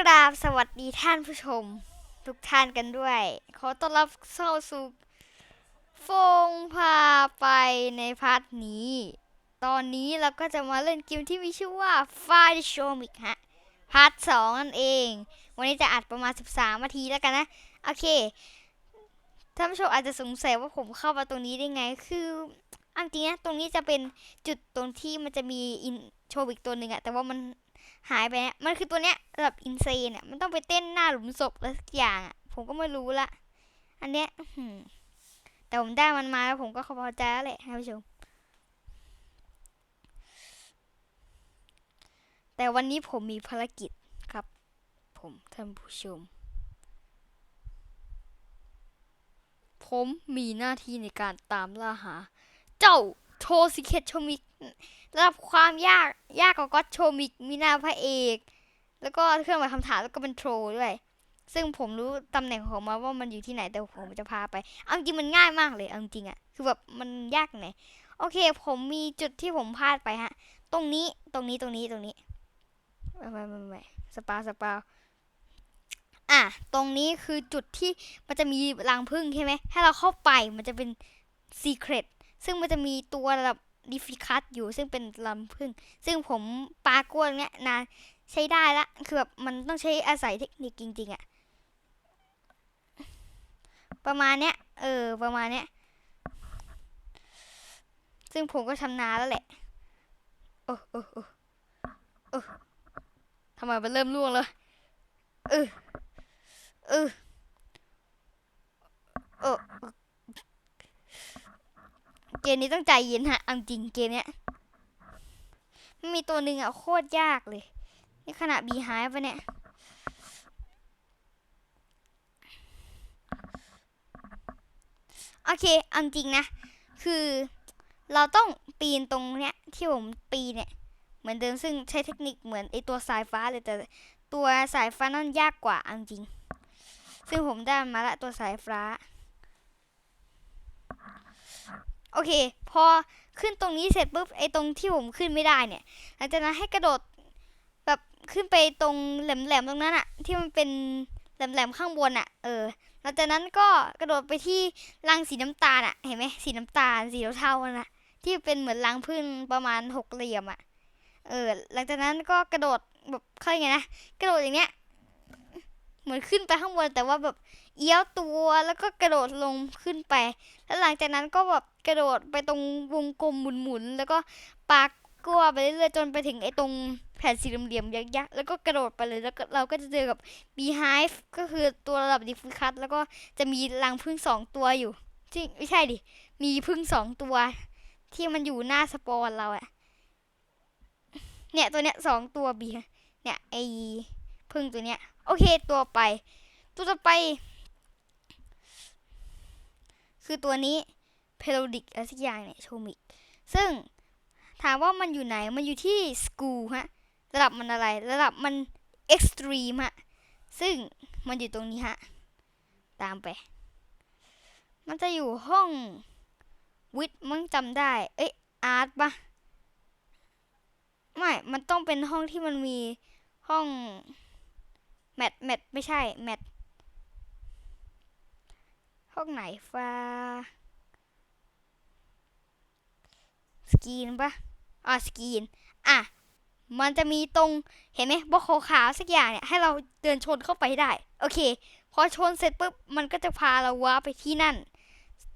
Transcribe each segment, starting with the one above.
กราบสวัสดีท่านผู้ชม ทุกท่านกันด้วย ขอต้อนรับเข้าสู่ฟงพาไปในพาร์ทนี้ ตอนนี้เราก็จะมาเล่นเกมที่มีชื่อว่า f i r e Show m i ฮะ พาร์ทสองนั่นเอง วันนี้จะอัดประมาณ 13นาทีแล้วกันนะ โอเค ท่านผู้ชมอาจจะสงสัยว่าผมเข้ามาตรงนี้ได้ไง คืออันจริงนะ ตรงนี้จะเป็นจุดตรงที่มันจะมีอินโชวิกตัวหนึ่งอะแต่ว่ามัน หายไปเนี่ยมันคือตัวเนี้ยระดับอินเซนเนี่ยมันต้องไปเต้นหน้าหลุมศพอะไรสักอย่างอะผมก็ไม่รู้ละอันเนี้ยแต่ผมได้มันมาแล้วผมก็พอใจแล้วแหละท่านผู้ชม แต่วันนี้ผมมีภารกิจครับ ผมท่านผู้ชม ผมมีหน้าที่ในการตามล่าหา เจ้า โทซิเคตโชมิกระดับความยากยากกว่าก็โชมิกมีหน้าพระเอก แล้วก็เครื่องหมายคำถามแล้วก็เป็นโทรด้วย ซึ่งผมรู้ตำแหน่งของมันว่ามันอยู่ที่ไหนแต่ผมจะพาไปเอาจริงมันง่ายมากเลยเอาจริงอะคือแบบมันยากไหนโอเค ผมมีจุดที่ผมพลาดไปฮะ ตรงนี้ตรงนี้ตรงนี้ตรงนี้ไม่ไม่ไม่ไม่สปาสปาอะตรงนี้คือจุดที่มันจะมีรังผึ้งใช่ไหมให้เราเข้าไปมันจะเป็นซีเครต ซึ่งมันจะมีตัวระดับดิฟิคัสอยู่ซึ่งเป็นลำผึ้งซึ่งผมปากวนเนี้ยนานใช้ได้ละ คือแบบมันต้องใช้อาศัยเทคนิคจริงๆอะประมาณเนี้ย เออ ประมาณเนี้ย ซึ่งผมก็ชำนาญแล้วแหละ โอ้โอ้โอ้โอ้ทำไมมันเริ่มล่วงแล้วเออเออเออ เกมนี้ต้องใจเย็นฮะเอาจริงเกมเนี้ยมีตัวหนึ่งอะโคตรยากเลย นี่ขนาดบีหายไปเนี่ยโอเคเอาจริงนะ คือเราต้องปีนตรงเนี้ยที่ผมปีนเนี่ย เหมือนเดิมซึ่งใช้เทคนิคเหมือนไอตัวสายฟ้าเลยแต่ตัวสายฟ้านั่นยากกว่าเอาจริง ซึ่งผมได้มาละตัวสายฟ้า โอเค พอขึ้นตรงนี้เสร็จปุ๊บไอ้ตรงที่ผมขึ้นไม่ได้เนี่ยหลังจากนั้นให้กระโดดแบบขึ้นไปตรงแหลมๆตรงนั้นอะที่มันเป็นแหลมๆข้างบนอะเออหลังจากนั้นก็กระโดดไปที่รังสีน้ำตาลอะเห็นไหมสีน้ำตาลสีเทาๆน่ะที่เป็นเหมือนรังพึ่งประมาณหกเหลี่ยมอะเออหลังจากนั้นก็กระโดดแบบเขาเรียกไงนะกระโดดอย่างเนี้ย เหมือนขึ้นไปข้างบนแต่ว่าแบบเอี้ยวตัวแล้วก็กระโดดลงขึ้นไป แล้วหลังจากนั้นก็แบบกระโดดไปตรงวงกลมหมุนๆแล้วก็ปากกลัวไปเรื่อยๆจนไปถึงไอ้ตรงแผ่นสี่เหลี่ยมๆยักษ์ๆแล้วก็กระโดดไปเลยแล้วเราก็จะเจอกับ beehive ก็คือตัวระดับดิฟคัสแล้วก็จะมีรังผึ้งสองตัวอยู่ที่ไม่ใช่ดิมีผึ้งสองตัว ที่มันอยู่หน้าสปอนเราอะเนี่ยตัวเนี้ยสองตัวบีเนี่ยไอผึ้งตัวเนี้ย โอเคตัวไป ตัวต่อไป คือตัวนี้เพโลดิกอะไรสักอย่างเนี่ยโชมิก ซึ่งถามว่ามันอยู่ไหน มันอยู่ที่สกูฮะ ระดับมันอะไร ระดับมันเอ็กซ์ตรีมฮะ ซึ่งมันอยู่ตรงนี้ฮะ ตามไป มันจะอยู่ห้องวิทย์มั้งจำได้ เอ้ยอาร์ตปะไม่ มันต้องเป็นห้องที่มันมีห้อง แมทแมทไม่ใช่ แมทห้องไหนฟ้าสกรีนปะอะสกรีน อะ มันจะมีตรงเห็นไหมบล็อกขาวๆสักอย่างเนี่ย ให้เราเดินชนเข้าไปได้ โอเค พอชนเสร็จปุ๊บ มันก็จะพาเราว้าไปที่นั่น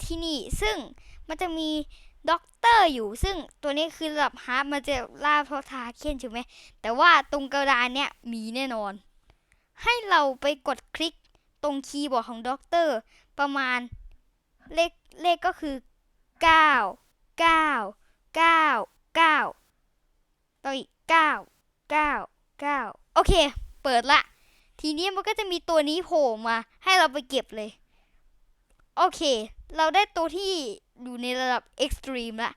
ที่นี่ ซึ่งมันจะมีด็อกเตอร์อยู่ ซึ่งตัวนี้คือระดับฮาร์ดมันจะล่าเพราะทาเคนใช่ไหม แต่ว่าตรงกระดานเนี่ยมีแน่นอน ให้เราไปกดคลิกตรงคีย์บอร์ดของด็อกเตอร์ประมาณเลขเลขก็คือ 9 9เก้าเก้าต่ออีกเก้าเก้าเก้าโอเค เปิดละ ทีนี้มันก็จะมีตัวนี้โผล่มา ให้เราไปเก็บเลย โอเค เราได้ตัวที่อยู่ในระดับเอ็กซ์ตรีมละ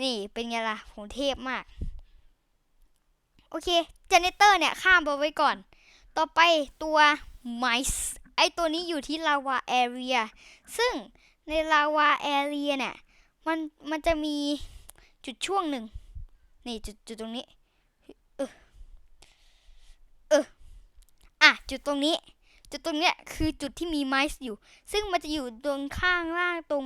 นี่เป็นไงล่ะผมเทพมาก โอเคเจเนเตอร์เนี่ย ข้ามไปไว้ก่อน ต่อไปตัวไมส์ไอตัวนี้อยู่ที่ลาวาแอเรียซึ่งในลาวาแอเรียเนี่ยมันมันจะมีจุดช่วงหนึ่งนี่จุดจุดตรงนี้เออเอออะจุดตรงนี้ จุดตรงเนี้ยคือจุดที่มีไม้อยู่ ซึ่งมันจะอยู่ตรงข้างล่างตรง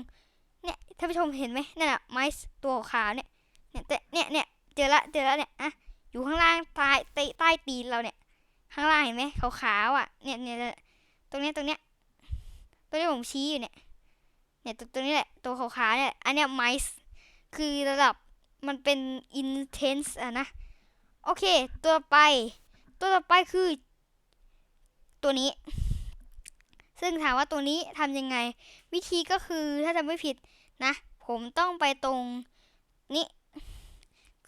เนี่ยท่านผู้ชมเห็นไหมนั่นอะไม้ตัวขาวเนี่ยเนี่ยเนี่ยเนี่ยเจอละเจอละเนี่ยอะอยู่ข้างล่างใต้ใต้ใต้ตีนเราเนี่ย ข้างล่างเห็นไหมขาวๆอะเนี่ยเนี่ยตรงเนี้ยตรงเนี้ยตรงนี้ผมชี้อยู่เนี่ย เนี่ยตัวตัวนี้แหละ ตัวขาวๆเนี่ย อันเนี้ยไมซ์คือระดับมันเป็น intense อะนะ โอเค ตัวไป ตัวต่อไปคือ ตัวนี้ ซึ่งถามว่าตัวนี้ทำยังไง วิธีก็คือถ้าจำไม่ผิดนะ ผมต้องไปตรงนี้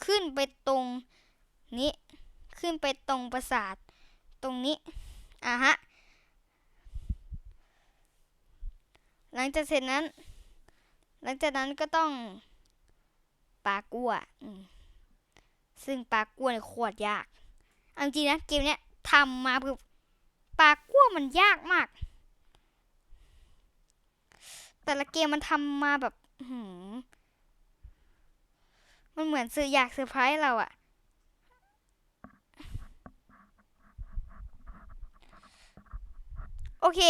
ขึ้นไปตรงนี้ ขึ้นไปตรงปราสาท ตรงนี้อะฮะ หลังจากเสร็จนั้น หลังจากนั้นก็ต้องปลากัวซึ่งปลากัวเนี่ยโคตรยากเอาจริงๆนะเกมเนี้ยทำมาคือปลากัวมันยากมาก แต่ละเกมมันทำมาแบบมันเหมือนสื่ออยากเซอร์ไพรส์เราอะ โอเค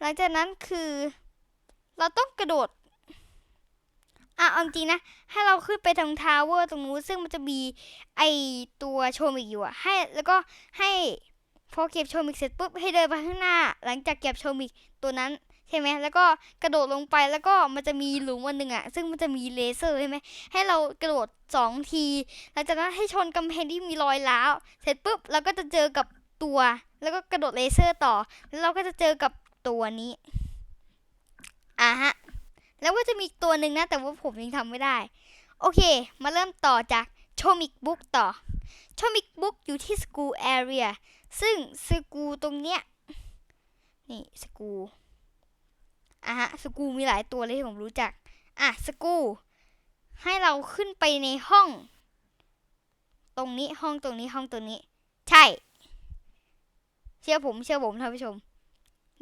หลังจากนั้นคือ เราต้องกระโดดอะเอาจริงนะ ให้เราขึ้นไปทางทาวเวอร์ตรงนู้นซึ่งมันจะมีไอตัวโชมิกอยู่อะให้แล้วก็ให้พอเก็บโชมิกเสร็จปุ๊บให้เดินไปข้างหน้า หลังจากเก็บโชมิกตัวนั้นใช่ไหมแล้วก็กระโดดลงไปแล้วก็มันจะมีหลุมอันหนึ่งอะซึ่งมันจะมีเลเซอร์ใช่ไหมให้เรากระโดดสองทีหลังจากนั้นให้ชนกำแพงที่มีรอยร้าวเสร็จปุ๊บเราก็จะเจอกับ ตัว แล้วก็กระโดดเลเซอร์ต่อ แล้วเราก็จะเจอกับตัวนี้อะฮะ แล้วก็จะมีตัวหนึ่งนะ แต่ว่าผมยังทำไม่ได้ โอเค มาเริ่มต่อจากโชมิกบุ๊กต่อโชมิกบุ๊กอยู่ที่สกูแอเรียซึ่งสกูตรงเนี้ย นี่สกูอะฮะสกูมีหลายตัวเลยที่ผมรู้จัก อะสกูให้เราขึ้นไปในห้อง ตรงนี้ห้องตรงนี้ห้องตรงนี้ ใช่ เชื่อผมเชื่อผมท่านผู้ชม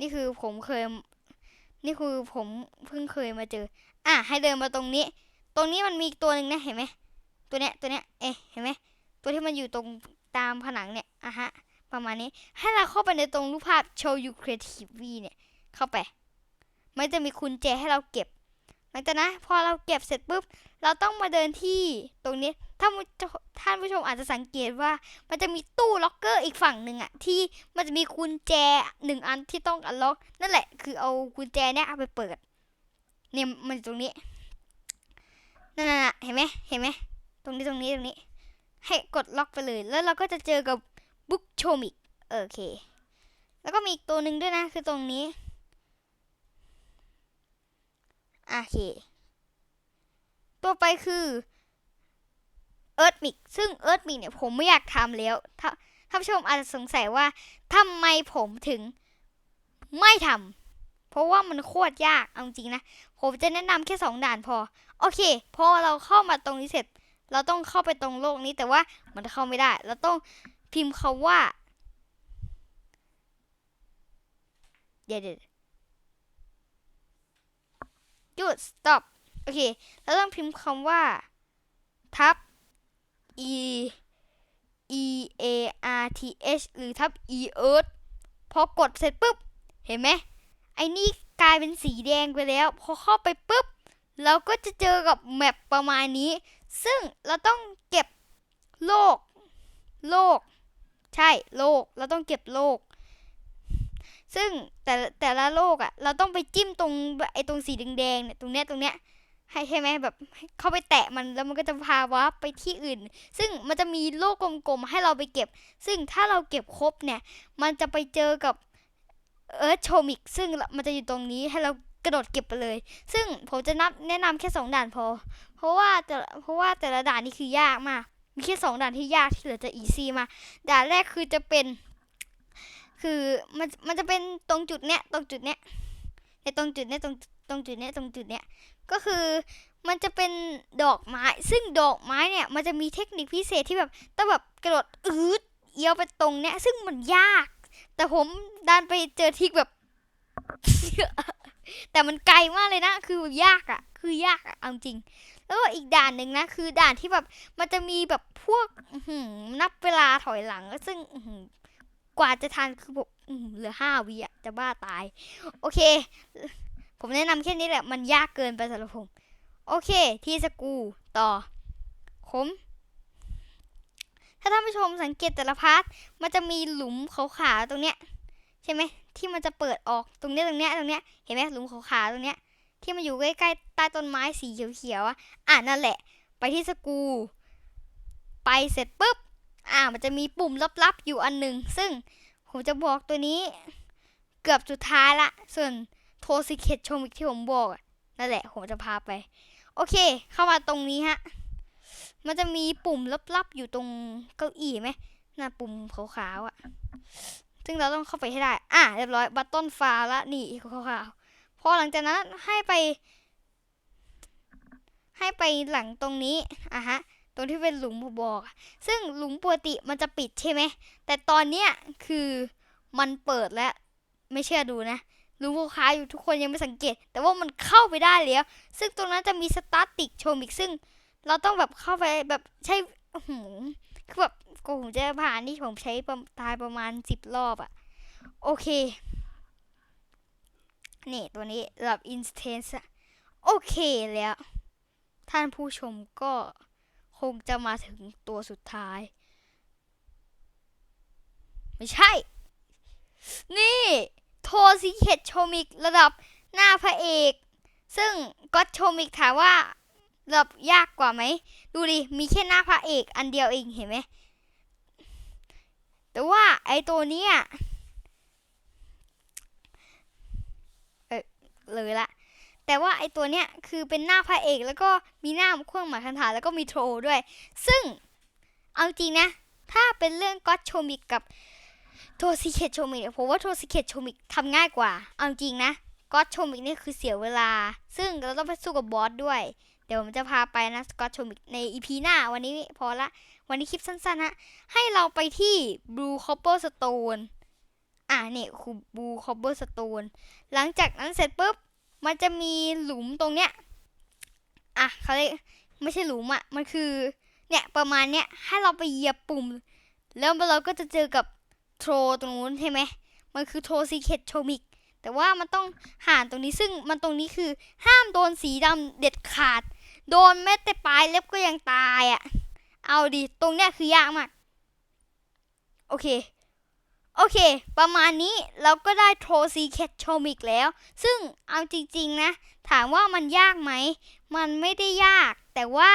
นี่คือผมเคย นี่คือผมเพิ่งเคยมาเจอ อะให้เดินมาตรงนี้ ตรงนี้มันมีตัวหนึ่งนะเห็นไหมตัวเนี้ยตัวเนี้ยเอ๊ะเห็นไหมตัวที่มันอยู่ตรงตามผนังเนี่ยอะฮะประมาณนี้ ให้เราเข้าไปในตรงรูปภาพ show you creative เนี่ย เข้าไป มันจะมีกุญแจให้เราเก็บ หลังจากนั้นพอเราเก็บเสร็จปุ๊บ เราต้องมาเดินที่ตรงนี้ถ้าท่านผู้ชมอาจจะสังเกตว่า มันจะมีตู้ล็อกเกอร์อีกฝั่งหนึ่งอะที่มันจะมีกุญแจหนึ่งอันที่ต้องอันล็อก นั่นแหละคือเอากุญแจเนี่ยเอาไปเปิดเนี่ยมันตรงนี้นั่นน่ะเห็นไหมเห็นไหมตรงนี้ตรงนี้ตรงนี้ ให้กดล็อกไปเลยแล้วเราก็จะเจอกับบุ๊กโชมิกโอเค แล้วก็มีอีกตัวหนึ่งด้วยนะคือตรงนี้ โอเค ตัวไปคือเอิร์ธมิกซึ่งเอิร์ธมิกเนี่ยผมไม่อยากทำแล้วถ้าท่านผู้ชมอาจจะสงสัยว่าทำไมผมถึงไม่ทำเพราะว่ามันโคตรยากเอาจริงนะ ผมจะแนะนำแค่สองด่านพอ โอเค พอเราเข้ามาตรงนี้เสร็จ เราต้องเข้าไปตรงโลกนี้แต่ว่ามันเข้าไม่ได้ เราต้องพิมพ์คาว่าเดี๋ยวเดี๋ยว หยุด stop โอเคเราต้องพิมพ์คำว่า ทับ e e a r t h หรือทับ e earth พอกดเสร็จปุ๊บ เห็นไหม ไอ้นี่กลายเป็นสีแดงไปแล้ว พอเข้าไปปุ๊บ เราก็จะเจอกับแมปประมาณนี้ ซึ่งเราต้องเก็บโลก โลก ใช่ โลก เราต้องเก็บโลก ซึ่งแต่แต่ เราต้องไปจิ้มตรงไอ้ตรงสีแดงๆเนี่ยตรงเนี้ยตรงเนี้ยให้ใช่ไหมแบบเข้าไปแตะมันแล้วมันก็จะพาวาร์ปไปที่อื่น ซึ่งมันจะมีโลกกลมๆให้เราไปเก็บ ซึ่งถ้าเราเก็บครบเนี่ย มันจะไปเจอกับเอิร์ธโชมิกซึ่งมันจะอยู่ตรงนี้ให้เรากระโดดเก็บไปเลย ซึ่งผมจะนับแนะนำแค่สองด่านพอ เพราะว่าแต่เพราะว่าแต่ละด่านนี่คือยากมาก มีแค่สองด่านที่ยากที่เหลือจะอีซี่มา ด่านแรกคือจะเป็น คือมันมันจะเป็นตรงจุดเนี้ยตรงจุดเนี้ย ในตรงจุดเนี้ยตรงตรงจุดเนี้ยตรงจุดเนี้ยก็คือมันจะเป็นดอกไม้ ซึ่งดอกไม้เนี่ยมันจะมีเทคนิคพิเศษที่แบบต้องแบบกระโดดอืดเอียวไปตรงเนี้ย ซึ่งมันยาก แต่ผมดันไปเจอทิกแบบ แต่มันไกลมากเลยนะคือยากอะ่ะคือยากอะ่ะเอาจริง แล้วก็อีกด่านหนึ่งนะ คือด่านที่แบบมันจะมีแบบพวกนับเวลาถอยหลัง ซึ่งกว่าจะทันคือผม เหลือห้าวิอะจะบ้าตาย โอเค ผมแนะนำแค่นี้แหละ มันยากเกินไปสำหรับผม โอเค ที่สกูต่อผมถ้าท่านผู้ชมสังเกตแต่ละพาร์ทมันจะมีหลุมขาวๆตรงเนี้ย ใช่ไหมที่มันจะเปิดออกตรงเนี้ยตรงเนี้ยตรงเนี้ยเห็นไหมหลุมขาวๆตรงเนี้ย ที่มันอยู่ใกล้ๆใต้ต้นไม้สีเขียวๆอะอ่านั่นแหละ ไปที่สกู ไปเสร็จปุ๊บอ่ามันจะมีปุ่มลับๆอยู่อันหนึ่งซึ่ง ผมจะบอกตัวนี้ เกือบสุดท้ายละ ส่วนโทสิเคตชมิกที่ผมบอกนั่นแหละ ผมจะพาไป โอเค เข้ามาตรงนี้ฮะ มันจะมีปุ่มลับๆอยู่ตรงเก้าอี้ไหมน่ะปุ่มขาวๆอะ ซึ่งเราต้องเข้าไปให้ได้ อะเรียบร้อย บัตต้นฟ้าละนี่ขาวๆพอหลังจากนั้นให้ไป ให้ไปหลังตรงนี้อะฮะ ตรงที่เป็นหลุมผมบอกซึ่งหลุมปกติมันจะปิดใช่ไหม แต่ตอนเนี้ยคือมันเปิดแล้ว ไม่เชื่อดูนะหลุมขาอยู่ทุกคนยังไม่สังเกต แต่ว่ามันเข้าไปได้แล้ว ซึ่งตรงนั้นจะมีสตาร์ติกโชมิกซึ่ง เราต้องแบบเข้าไปแบบใช้คือแบบกว่าผมจะผ่านนี่ผมใช้ประตายประมาณสิบรอบอะโอเค นี่ตัวนี้ระดับ Intense อะโอเคแล้ว ท่านผู้ชมก็ คงจะมาถึงตัวสุดท้าย ไม่ใช่ นี่โทซิเคตโชมิกระดับหน้าพระเอก ซึ่งก็โชมิกถามว่าระดับยากกว่าไหม ดูดิ มีแค่หน้าพระเอก อันเดียวเองเห็นไหม แต่ว่าไอตัวนี้เออเลยละ แต่ว่าไอตัวเนี้ยคือเป็นหน้าพระเอก แล้วก็มีหน้าเครื่องหมายคันถาแล้วก็มีโทรด้วย ซึ่งเอาจริงนะ ถ้าเป็นเรื่องก็โชมิกกับโทซิเคตโชมิกผมว่าโทซิเคตโชมิกทำง่ายกว่า เอาจริงนะก็โชมิกนี่คือเสียเวลา ซึ่งเราต้องไปสู้กับบอสด้วย เดี๋ยวผมจะพาไปนะสกอตโชมิกในอีพีหน้าวันนี้พอละ วันนี้คลิปสั้นๆฮะให้เราไปที่ Blue Copper Stone อะนี่ยคือ Blue Copper Stone หลังจากนั้นเสร็จปุ๊บ มันจะมีหลุมตรงเนี้ย อะเขาเรียกไม่ใช่หลุมอะ มันคือ เนี่ยประมาณเนี้ย ให้เราไปเหยียบปุ่ม แล้วเราก็จะเจอกับโทรตรงนู้นใช่ไหม มันคือโทรซีเคตโชมิก แต่ว่ามันต้องห่านตรงนี้ ซึ่งมันตรงนี้คือห้ามโดนสีดำเด็ดขาด โดนแม้แต่ปลายเล็บก็ยังตายอะ เอาดิ ตรงเนี้ยคือยากมาก โอเค โอเค ประมาณนี้เราก็ได้โทรซีเคตโชมิกแล้ว ซึ่งเอาจริงๆนะ ถามว่ามันยากไหม มันไม่ได้ยาก แต่ว่า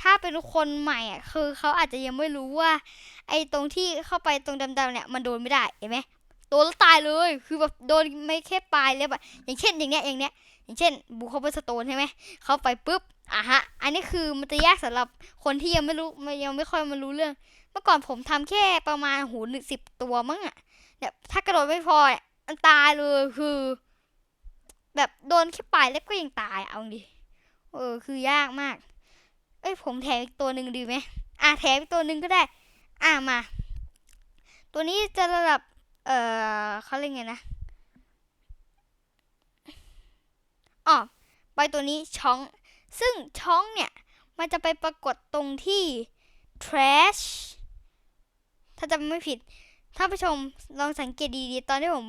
ถ้าเป็นคนใหม่อะคือเขาอาจจะยังไม่รู้ว่า ไอ้ตรงที่เข้าไปตรงดำๆเนี่ยมันโดนไม่ได้เห็นไหมโดนแล้วตายเลย คือแบบโดนไม่แค่ปลายเล็บอะอย่างเช่นอย่างเนี้ยอย่างเนี้ย อย่างเช่นบูคอเบอร์สโตนใช่ไหมเข้าไปปุ๊บอะฮะ อันนี้คือมันจะยากสำหรับคนที่ยังไม่รู้มันยังไม่ค่อยมารู้เรื่อง เมื่อก่อนผมทำแค่ประมาณหูหนึ่งสิบตัวมั้งอะเนี่ยถ้ากระโดดไม่พอเนี่ยมันตายเลยคือ แบบโดนแค่ปลายเล็บก็ยังตายเอาดิเออ คือยากมาก เอ้ยผมแถมอีกตัวหนึ่งดีไหมอะแถมอีกตัวหนึ่งก็ได้ อะมา ตัวนี้จะระดับ เอ่อเขาเรียกไงนะอ๋อไปตัวนี้ช่อง ซึ่งช่องเนี่ย มันจะไปปรากฏตรงที่ trash ถ้าจำไม่ผิดถ้าผู้ชมลองสังเกตดีๆตอนที่ผม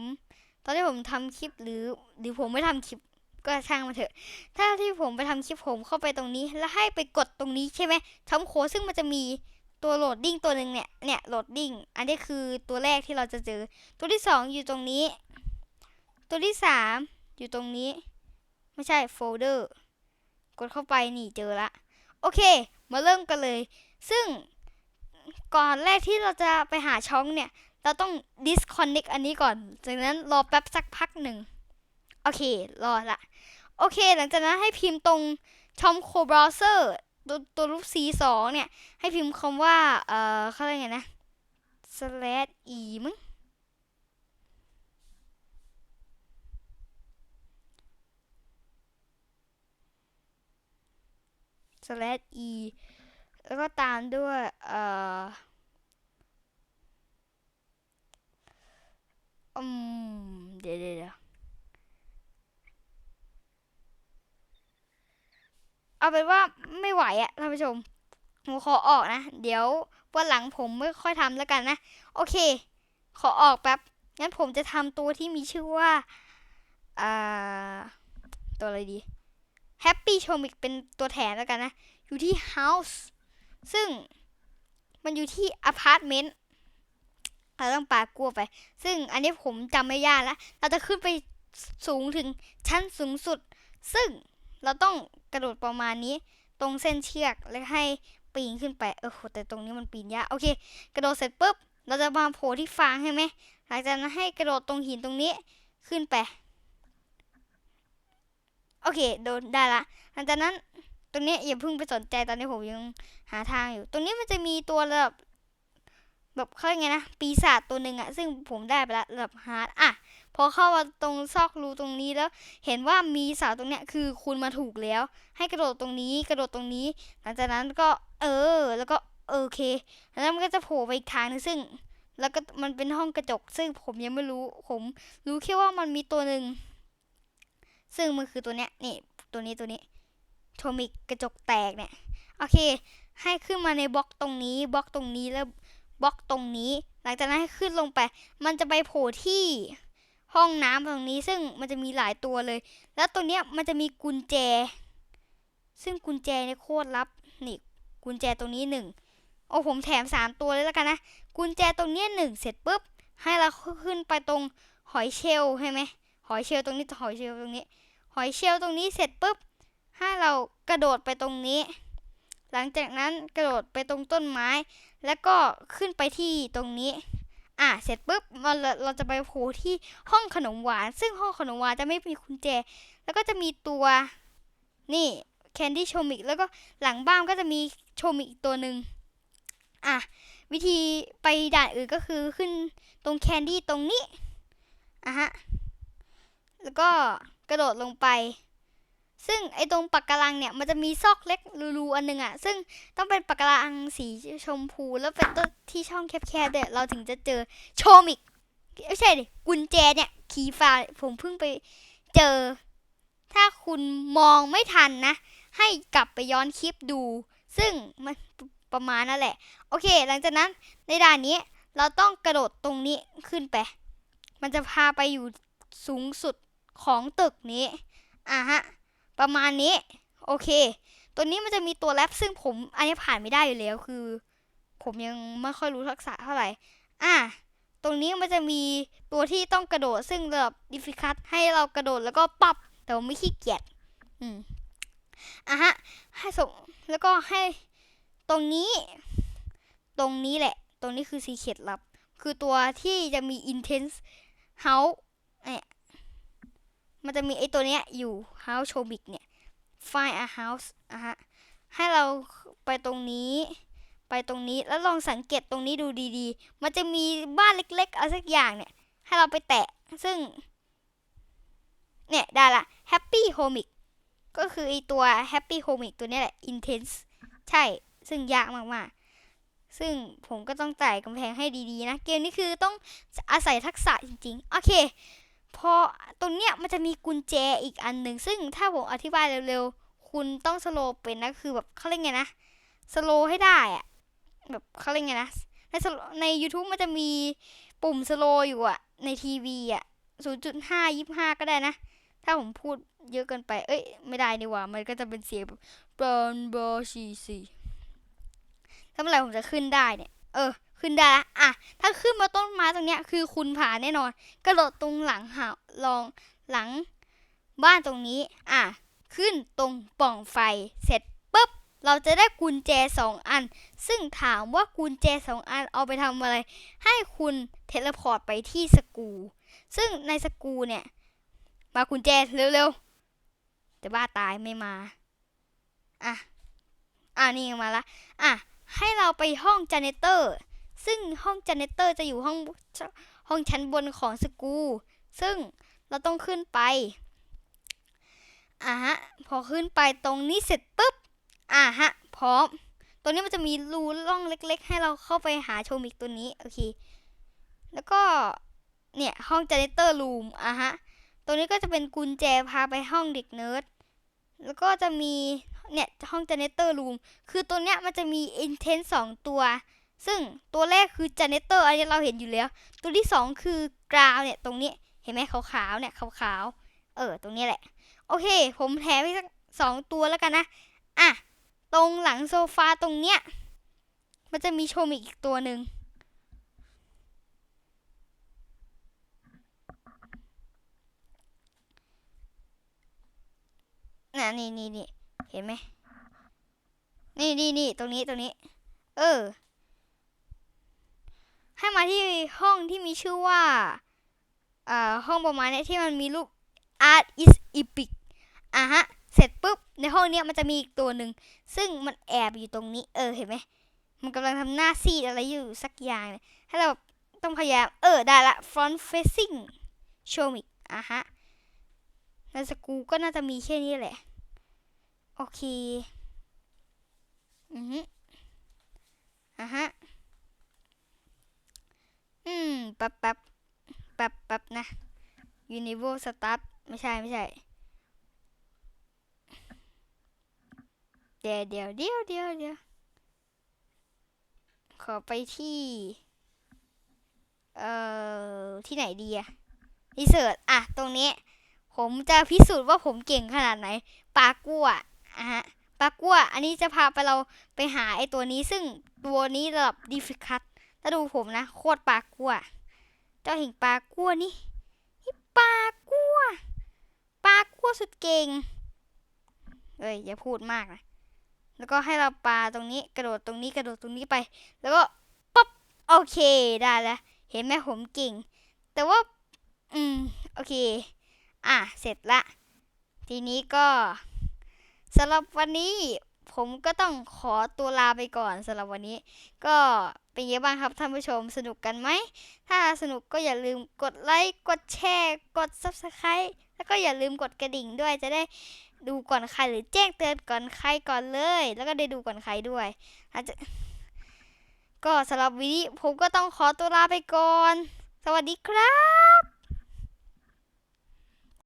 ตอนที่ผมทำคลิปหรือ หรือผมไม่ทำคลิปก็ช่างมาเถอะ ถ้าที่ผมไปทำคลิปผมเข้าไปตรงนี้ แล้วให้ไปกดตรงนี้ใช่ไหมทำโค้ดซึ่งมันจะมีตัวโหลดดิ้งตัวหนึ่งเนี่ย เนี่ยโหลดดิ้ง อันนี้คือตัวแรกที่เราจะเจอ ตัวที่สองอยู่ตรงนี้ ตัวที่สามอยู่ตรงนี้ ไม่ใช่โฟลเดอร์ กดเข้าไปนี่เจอละ โอเค มาเริ่มกันเลย ซึ่ง ก่อนแรกที่เราจะไปหาช่องเนี่ย เราต้อง disconnect อันนี้ก่อน จากนั้นรอแป๊บสักพักหนึ่ง โอเค รอละ โอเค หลังจากนั้นให้พิมพ์ตรงช่องโคเบราว์เซอร์ตัวตัวรูป C สองเนี่ย ให้พิมพ์คำว่า เอ่อเขาเรียกไงนะ slash e มั้ง slash e แล้วก็ตามด้วยเอ่ออืมเดี๋ยวเดี๋ยวเอาเป็นว่าไม่ไหวอะท่านผู้ชมผมขอออกนะ เดี๋ยววันหลังผมไม่ค่อยทำแล้วกันนะ โอเค ขอออกแป๊บ งั้นผมจะทำตัวที่มีชื่อว่าอ่าตัวอะไรดี Happy c h o m i c เป็นตัวแทนแล้วกันนะ อยู่ที่ House ซึ่งมันอยู่ที่ Apartment เราต้องปากลัวไป ซึ่งอันนี้ผมจำไม่ยากแล้ว เราจะขึ้นไปสูงถึงชั้นสูงสุด ซึ่งเราต้องกระโดดประมาณนี้ ตรงเส้นเชือกแล้วให้ปีนขึ้นไป เออแต่ตรงนี้มันปีนยาก โอเค กระโดดเสร็จปุ๊บ เราจะมาโผล่ที่ฟางใช่ไหม หลังจากนั้นให้กระโดดตรงหินตรงนี้ขึ้นไป โอเค โดนได้ละ หลังจากนั้น ตรงนี้อย่าเพิ่งไปสนใจตอนนี้ผมยังหาทางอยู่ ตรงนี้มันจะมีตัวระดับแบบเขาเรียกไงนะ ปีศาจตัวหนึ่งอะซึ่งผมได้ไปแล้วระดับฮาร์ดอะพอเข้ามาตรงซอกรูตรงนี้แล้ว เห็นว่ามีเสาตรงเนี้ยคือคุณมาถูกแล้ว ให้กระโดดตรงนี้กระโดดตรงนี้ หลังจากนั้นก็เออ แล้วก็โอเค แล้วมันก็จะโผล่ไปอีกทางนึงซึ่ง แล้วก็มันเป็นห้องกระจก ซึ่งผมยังไม่รู้ผม รู้แค่ว่ามันมีตัวหนึ่งซึ่งมันคือตัวเนี้ยนี่ตัวนี้ตัวนี้ โทมิกกระจกแตกเนี่ยโอเค ให้ขึ้นมาในบล็อกตรงนี้บล็อกตรงนี้แล้วบล็อกตรงนี้ หลังจากนั้นให้ขึ้นลงไป มันจะไปโผล่ที่ห้องน้ำตรงนี้ซึ่งมันจะมีหลายตัวเลย แล้วตรงเนี้ยมันจะมีกุญแจ ซึ่งกุญแจเนี่ยโคตรลับนี่กุญแจตรงนี้หนึ่งโอ้ผมแถมสามตัวเลยแล้วกันนะกุญแจตรงเนี้ยหนึ่งเสร็จปุ๊บให้เราขึ้นไปตรงหอยเชลใช่ไหมหอยเชลตรงนี้หอยเชลตรงนี้ หอยเชลตรงนี้เสร็จปุ๊บ ให้เรากระโดดไปตรงนี้ หลังจากนั้นกระโดดไปตรงต้นไม้ แล้วก็ขึ้นไปที่ตรงนี้ อะเสร็จปุ๊บเราเราจะไปโผล่ที่ห้องขนมหวาน ซึ่งห้องขนมหวานจะไม่มีกุญแจ แล้วก็จะมีตัวนี่แคนดี้โชมิกแล้วก็หลังบ้านก็จะมีโชมิกอีกตัวหนึ่งอะวิธีไปด่านอื่นก็คือขึ้นตรงแคนดี้ตรงนี้อะฮะแล้วก็กระโดดลงไป ซึ่งไอตรงปากกาลังเนี่ยมันจะมีซอกเล็กรูๆอันหนึงอะ่ะ ซึ่งต้องเป็นปากกาลังสีชมพูแล้วเป็นต้นที่ช่องแคบๆเนี่ยเราถึงจะเจอโชมิกไม่ใช่ดิกุญแจเนี่ยคีฟ้าผมเพิ่งไปเจอ ถ้าคุณมองไม่ทันนะ ให้กลับไปย้อนคลิปดู ซึ่งมันประมาณนั่นแหละ โอเค หลังจากนั้นในด่านนี้เราต้องกระโดดตรงนี้ขึ้นไป มันจะพาไปอยู่สูงสุดของตึกนี้ อะฮะ ประมาณนี้ โอเค ตัวนี้มันจะมีตัวแรปซึ่งผมอันนี้ผ่านไม่ได้อยู่แล้วคือ ผมยังไม่ค่อยรู้ทักษะเท่าไหร่ อะตรงนี้มันจะมีตัวที่ต้องกระโดดซึ่งระดับดิฟิคัตให้เรากระโดดแล้วก็ปับแต่ว่าไม่ขี้เกียจอืมอะฮะให้ส่งแล้วก็ให้ตรงนี้ ตรงนี้แหละ ตรงนี้คือสีเข็ดลับ คือตัวที่จะมี intense house เนี่ย มันจะมีไอตัวเนี้ยอยู่ house chomic เนี่ย find a house อะฮะ ให้เราไปตรงนี้ ไปตรงนี้ แล้วลองสังเกตตรงนี้ดูดีๆ มันจะมีบ้านเล็กๆอะไรสักอย่างเนี่ย ให้เราไปแตะ ซึ่ง เนี่ย ได้ละ happy homic ก็คือไอตัว happy homic ตัวนี้แหละ intense ใช่ ซึ่งยากมากๆซึ่งผมก็ต้องไต่กำแพงให้ดีๆนะ เกมนี้คือต้องอาศัยทักษะจริงๆ โอเค พอตรงเนี้ยมันจะมีกุญแจอีกอันหนึ่งซึ่งถ้าผมอธิบายเร็วๆ คุณต้องสโลเป็นนะคือแบบเขาเรียกไงนะสโลให้ได้อะแบบเขาเรียกไงนะในใน YouTube มันจะมีปุ่มสโลอยู่อะในทีวีอะ0.5 25 ก็ได้นะ ถ้าผมพูดเยอะเกินไป เอ้ย ไม่ได้นี่ว่า มันก็จะเป็นเสียงแบบบอนบอชีซีถ้าเมื่อไหร่ผมจะขึ้นได้เนี่ย เออ ขึ้นได้ละอะ ถ้าขึ้นมาต้นไม้ตรงเนี้ยคือคุณผ่านแน่นอน กระโดดตรงหลังหาลองหลังบ้านตรงนี้ อะ ขึ้นตรงปล่องไฟ เสร็จปุ๊บ เราจะได้กุญแจสองอัน ซึ่งถามว่ากุญแจสองอันเอาไปทำอะไร ให้คุณเทเลพอร์ตไปที่สกู ซึ่งในสกูเนี่ย มากุญแจเร็วๆ แต่บ้าตายไม่มา อะ อ่านี่มาละ อะ ให้เราไปห้องจ a เนเตอร์ ซึ่งห้องจ a เนเตอร์จะอยู่ห้องห้องชั้นบนของสกู ซึ่งเราต้องขึ้นไปอะฮะ พอขึ้นไปตรงนี้เสร็จปุ๊บอะฮะ พร้อมตรงนี้มันจะมีรูร่องเล็ก ๆ ให้เราเข้าไปหาโชมิกตัวนี้ โอเค แล้วก็ เนี่ย ห้องจ a เนเตอร์รูมอะฮะตรงนี้ก็จะเป็นกุญแจพาไปห้องเด็กเนิร์ด แล้วก็จะมี เนี่ย ห้อง janitor room คือตัวเนี้ยมันจะมี intense สองตัว ซึ่งตัวแรกคือ janitor อันนี้เราเห็นอยู่แล้ว ตัวที่สองคือกราวเนี่ยตรงนี้เห็นไหมขาวๆเนี่ยขาวๆเออตรงนี้แหละ โอเค ผมแถมไปสักสองตัวแล้วกันนะอะตรงหลังโซฟาตรงเนี้ยมันจะมีโชมอีกตัวหนึ่งน่ะนี่นี่นี่เห็นไหมนี่นี่นี่ตรงนี้ตรงนี้ เออ ให้มาที่ห้องที่มีชื่อว่าอ่าห้องประมาณนี้ที่มันมีรูป art is epic อะฮะ เสร็จปุ๊บ ในห้องเนี้ยมันจะมีอีกตัวหนึ่ง ซึ่งมันแอบอยู่ตรงนี้ เออ เห็นไหม มันกำลังทำหน้าซีดอะไรอยู่สักอย่างให้เราต้องพยายาม เออ ได้ละ front facing show me อะฮะในสกูก็น่าจะมีแค่นี้แหละ โอเค อือฮึอะฮะ แป๊บแป๊บแป๊บแป๊บนะ Univo Start ไม่ใช่ไม่ใช่เดี๋ยวเดี๋ยวเดี๋ยวเดี๋ยวเดี๋ยวขอไปที่ เอ่อ ที่ไหนดีอะรีเสิร์ชอะตรงนี้ ผมจะพิสูจน์ว่าผมเก่งขนาดไหนปลากัวอะฮะปลากัวอันนี้จะพาไปเราไปหาไอตัวนี้ซึ่งตัวนี้ระดับดิฟิคัตถ้าดูผมนะ โคตรปลากัว เจ้าเห็นปลากัวนี่ปลากัวปลากัวสุดเก่งเอ้ยอย่าพูดมากนะแล้วก็ให้เราปลาตรงนี้กระโดดตรงนี้กระโดดตรงนี้ไป แล้วก็ปั๊บโอเคได้แล้ว เห็นไหมผมเก่ง แต่ว่า อืมโอเค อะเสร็จละ ทีนี้ก็สำหรับวันนี้ ผมก็ต้องขอตัวลาไปก่อนสำหรับวันนี้ ก็เป็นยังไงบ้างครับท่านผู้ชมสนุกกันไหม ถ้าสนุกก็อย่าลืมกดไลค์กดแชร์กด Subscribe แล้วก็อย่าลืมกดกระดิ่งด้วยจะได้ดูก่อนใครหรือแจ้งเตือนก่อนใครก่อนเลย แล้วก็ได้ดูก่อนใครด้วยอาจจะก็สำหรับวันนี้ผมก็ต้องขอตัวลาไปก่อน สวัสดีครับ